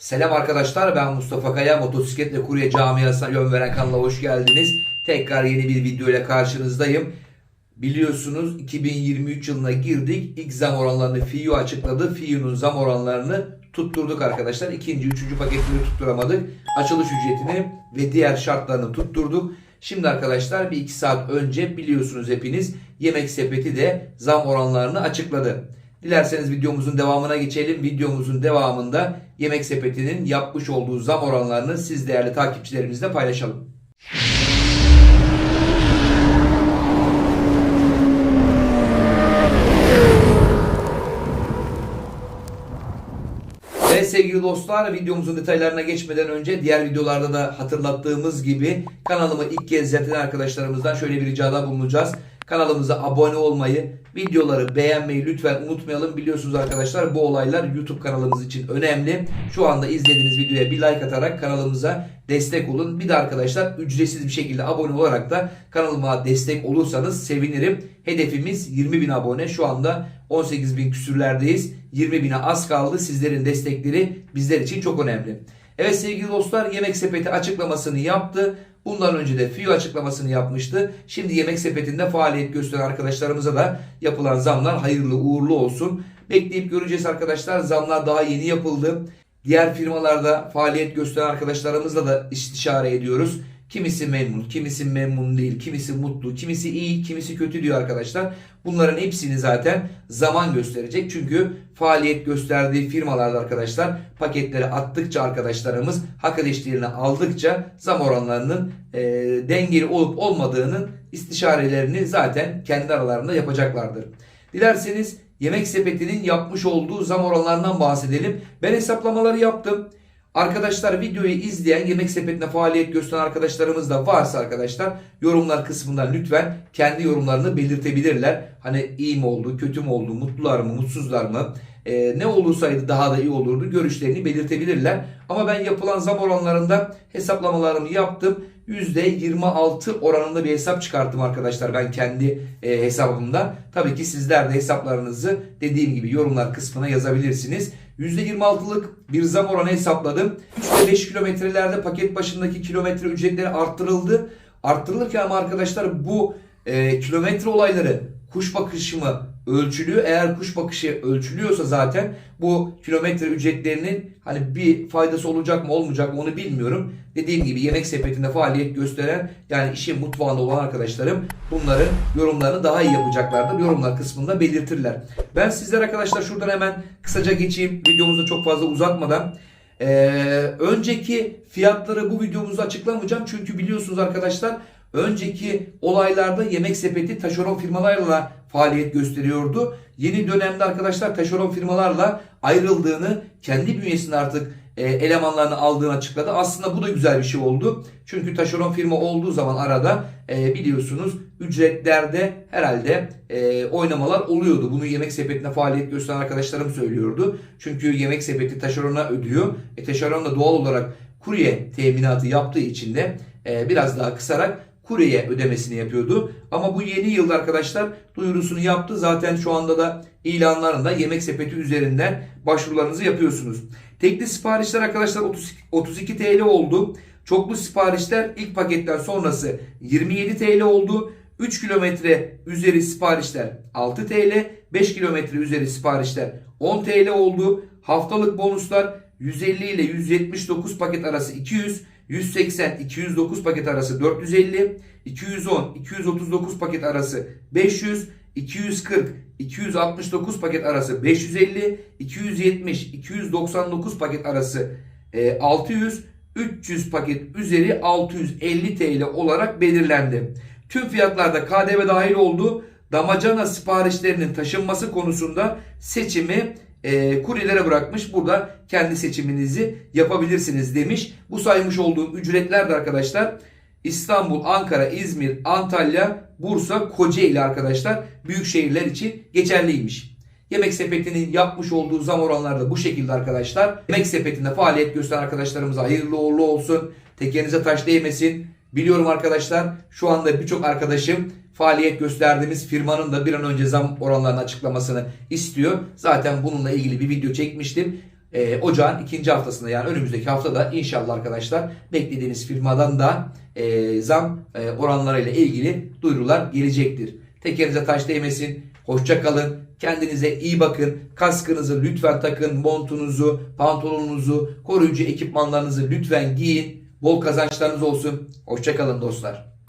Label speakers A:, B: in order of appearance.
A: Selam arkadaşlar ben Mustafa Kaya motosikletle kurye camiasına yön veren kanala hoş geldiniz. Tekrar yeni bir video ile karşınızdayım. Biliyorsunuz 2023 yılına girdik. İlk zam oranlarını FİU açıkladı. FİU'nun zam oranlarını tutturduk arkadaşlar. İkinci, üçüncü paketleri tutturamadık. Açılış ücretini ve diğer şartlarını tutturduk. Şimdi arkadaşlar bir iki saat önce biliyorsunuz hepiniz Yemek Sepeti de zam oranlarını açıkladı. Dilerseniz videomuzun devamına geçelim. Videomuzun devamında Yemek Sepeti'nin yapmış olduğu zam oranlarını siz değerli takipçilerimizle paylaşalım. Sevgili dostlar videomuzun detaylarına geçmeden önce diğer videolarda da hatırlattığımız gibi kanalımı ilk kez eden arkadaşlarımızdan şöyle bir ricada bulunacağız. Kanalımıza abone olmayı, videoları beğenmeyi lütfen unutmayalım. Biliyorsunuz arkadaşlar bu olaylar YouTube kanalımız için önemli. Şu anda izlediğiniz videoya bir like atarak kanalımıza destek olun. Bir de arkadaşlar ücretsiz bir şekilde abone olarak da kanalıma destek olursanız sevinirim. Hedefimiz 20 bin abone. Şu anda 18 bin küsürlerdeyiz. 20 bine az kaldı. Sizlerin destekleri bizler için çok önemli. Evet sevgili dostlar Yemek Sepeti açıklamasını yaptı. Bundan önce de FİO açıklamasını yapmıştı. Şimdi Yemek Sepeti'nde faaliyet gösteren arkadaşlarımıza da yapılan zamlar hayırlı uğurlu olsun. Bekleyip göreceğiz arkadaşlar. Zamlar daha yeni yapıldı. Diğer firmalarda faaliyet gösteren arkadaşlarımızla da istişare ediyoruz. Kimisi memnun, kimisi memnun değil, kimisi mutlu, kimisi iyi, kimisi kötü diyor arkadaşlar. Bunların hepsini zaten zaman gösterecek. Çünkü faaliyet gösterdiği firmalarda arkadaşlar paketleri attıkça arkadaşlarımız hak edişlerini aldıkça zam oranlarının e, dengeli olup olmadığının istişarelerini zaten kendi aralarında yapacaklardır. Dilerseniz Yemek Sepeti'nin yapmış olduğu zam oranlarından bahsedelim. Ben hesaplamaları yaptım. Arkadaşlar videoyu izleyen Yemek Sepeti'ne faaliyet gösteren arkadaşlarımız da varsa arkadaşlar yorumlar kısmından lütfen kendi yorumlarını belirtebilirler. Hani iyi mi oldu, kötü mü oldu, mutlular mı, mutsuzlar mı? Ee, ne olursaydı daha da iyi olurdu görüşlerini belirtebilirler. Ama ben yapılan zam oranlarında hesaplamalarımı yaptım. %26 oranında bir hesap çıkarttım arkadaşlar ben kendi e, hesabımda. Tabii ki sizler de hesaplarınızı dediğim gibi yorumlar kısmına yazabilirsiniz. %26'lık bir zam oranı hesapladım. 3 ve 5 kilometrelerde paket başındaki kilometre ücretleri arttırıldı. Arttırılırken ama arkadaşlar bu e, kilometre olayları kuş bakışı mı ölçülüyor? Eğer kuş bakışı ölçülüyorsa zaten bu kilometre ücretlerinin hani bir faydası olacak mı olmayacak mı onu bilmiyorum. Dediğim gibi yemek sepetinde faaliyet gösteren yani işin mutfağında olan arkadaşlarım bunların yorumlarını daha iyi yapacaklardır. Yorumlar kısmında belirtirler. Ben sizler arkadaşlar şuradan hemen kısaca geçeyim. Videomuzu çok fazla uzatmadan. Ee, önceki fiyatları bu videomuzda açıklamayacağım. Çünkü biliyorsunuz arkadaşlar önceki olaylarda yemek sepeti taşeron firmalarla faaliyet gösteriyordu. Yeni dönemde arkadaşlar taşeron firmalarla ayrıldığını kendi bünyesinde artık e, elemanlarını aldığını açıkladı. Aslında bu da güzel bir şey oldu. Çünkü taşeron firma olduğu zaman arada e, biliyorsunuz ücretlerde herhalde e, oynamalar oluyordu. Bunu yemek sepetine faaliyet gösteren arkadaşlarım söylüyordu. Çünkü yemek sepeti taşerona ödüyor. E, taşeron da doğal olarak kurye teminatı yaptığı için de e, biraz daha kısarak kuryeye ödemesini yapıyordu. Ama bu yeni yılda arkadaşlar duyurusunu yaptı. Zaten şu anda da ilanlarında yemek sepeti üzerinden başvurularınızı yapıyorsunuz. Tekli siparişler arkadaşlar 30, 32 TL oldu. Çoklu siparişler ilk paketten sonrası 27 TL oldu. 3 kilometre üzeri siparişler 6 TL, 5 kilometre üzeri siparişler 10 TL oldu. Haftalık bonuslar 150 ile 179 paket arası 200, 180 209 paket arası 450, 210 239 paket arası 500, 240 269 paket arası 550, 270 299 paket arası e, 600, 300 paket üzeri 650 TL olarak belirlendi. Tüm fiyatlarda KDV dahil oldu. Damacana siparişlerinin taşınması konusunda seçimi e, kuryelere bırakmış. Burada kendi seçiminizi yapabilirsiniz demiş. Bu saymış olduğum ücretler de arkadaşlar İstanbul, Ankara, İzmir, Antalya, Bursa, Kocaeli arkadaşlar büyük şehirler için geçerliymiş. Yemek Sepeti'nin yapmış olduğu zam oranları da bu şekilde arkadaşlar. Yemek Sepeti'nde faaliyet gösteren arkadaşlarımıza hayırlı uğurlu olsun. Tekerinize taş değmesin. Biliyorum arkadaşlar şu anda birçok arkadaşım faaliyet gösterdiğimiz firmanın da bir an önce zam oranlarını açıklamasını istiyor. Zaten bununla ilgili bir video çekmiştim. e, ocağın ikinci haftasında yani önümüzdeki haftada inşallah arkadaşlar beklediğiniz firmadan da e, zam e, oranlarıyla ilgili duyurular gelecektir. Tekerinize taş değmesin. Hoşça kalın. Kendinize iyi bakın. Kaskınızı lütfen takın. Montunuzu, pantolonunuzu, koruyucu ekipmanlarınızı lütfen giyin. Bol kazançlarınız olsun. Hoşça kalın dostlar.